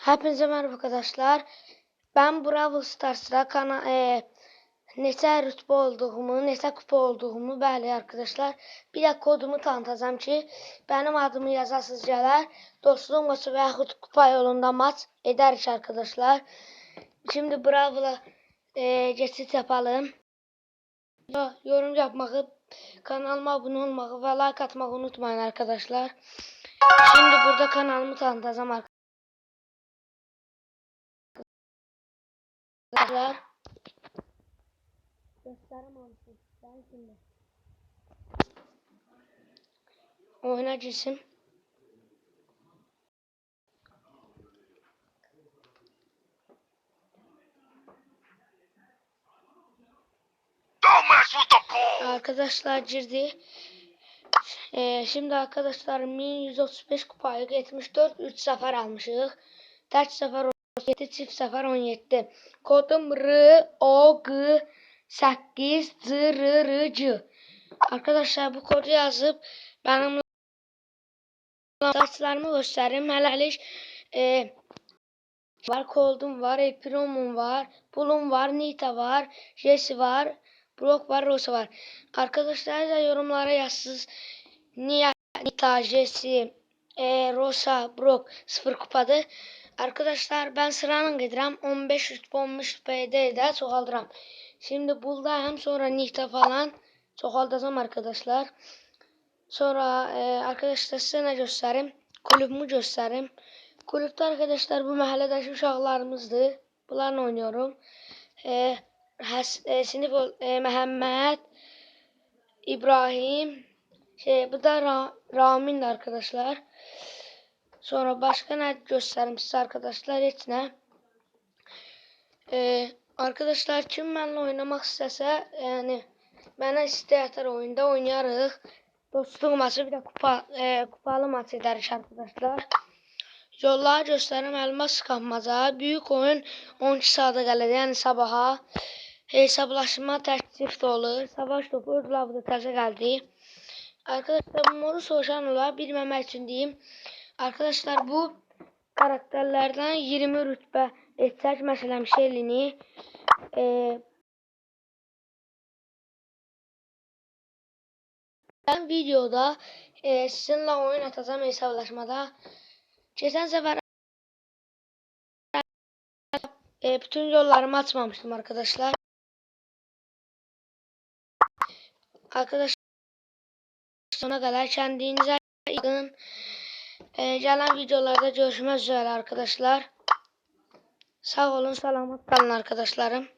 Hepinize merhaba arkadaşlar. Ben Brawl Stars'da kana e, neçə rütbə olduğumu, neçə kupa olduğumu bəli arkadaşlar. Bir də kodumu tanıtacağım ki, benim adımı. Dostluq maçı və yaxud kupa yolunda maç edərik arkadaşlar. Şimdi Brawl'a e, geçit yapalım. Ya, yorum yapmayı, kanalıma abone olmayı ve like atmayı unutmayın arkadaşlar. Şimdi burada kanalımı tanıtacağım arkadaşlar. Arkadaşlar. Gösteremezsin. Ben şimdi. Oyuna girsin. Don't mess with the ball! Arkadaşlar girdi. Ee, şimdi arkadaşlar 1135 kupayı 74 3 sefer almışıq. 4 sefer 17 çift sefer 17. Kodum R O G 8 Z R R C. Arkadaşlar bu kodu yazıp benim saçlarımı gösterim. Hələlik e, var, Cold'um var, Epirom'um var, Bull'um var, Nita var, Jesse var, Brock var, Rosa var. Arkadaşlar da yorumlara yazsınız. Niye Nita, Jesse, e, Rosa, Brock 0 kupadı. Arkadaşlar ben sıranın gedirəm. 15 rütbə 15 rütbəyə də çoxaldıram. Şimdi Bull'da hem sonra Nita falan çoxaldacağım arkadaşlar. Sonra e, arkadaşlar size ne göstereyim? Kulübümü göstereyim. Kulüpte arkadaşlar bu mahalledeki uşaqlarımızdır. Bunlarla oynuyorum. E, Həs, e, sinif e, Məhəmməd, İbrahim, şey bu da Ra Ramin arkadaşlar. Sonra başka ne göstereyim size arkadaşlar heç nə. E, arkadaşlar kim benimle oynamak istəsə, yani mənə istək atar oyunda oynayarıq. Dostluq maçı bir də kupa e, kupalı maç edərik arkadaşlar. Yolları göstərim Elmas Qapmaca. Büyük oyun 12 saata gələcək, yəni sabaha. Hesablaşma təklif də olur. Savaş topu öz lavda təzə gəldi. Arkadaşlar bu modu soruşan olar. Bilməmək üçün deyim. Arkadaşlar bu karakterlərdən 20 rütbə etsək məsələn Shelly-ni e, Ben videoda e, sizinle oyun atacağım hesaplaşmada. Geçen sefer e, bütün yollarımı açmamıştım arkadaşlar. Arkadaşlar sona kadar kendinize iyi. E, gelen videolarda görüşmek üzere arkadaşlar. Sağ olun, selamat kalın arkadaşlarım.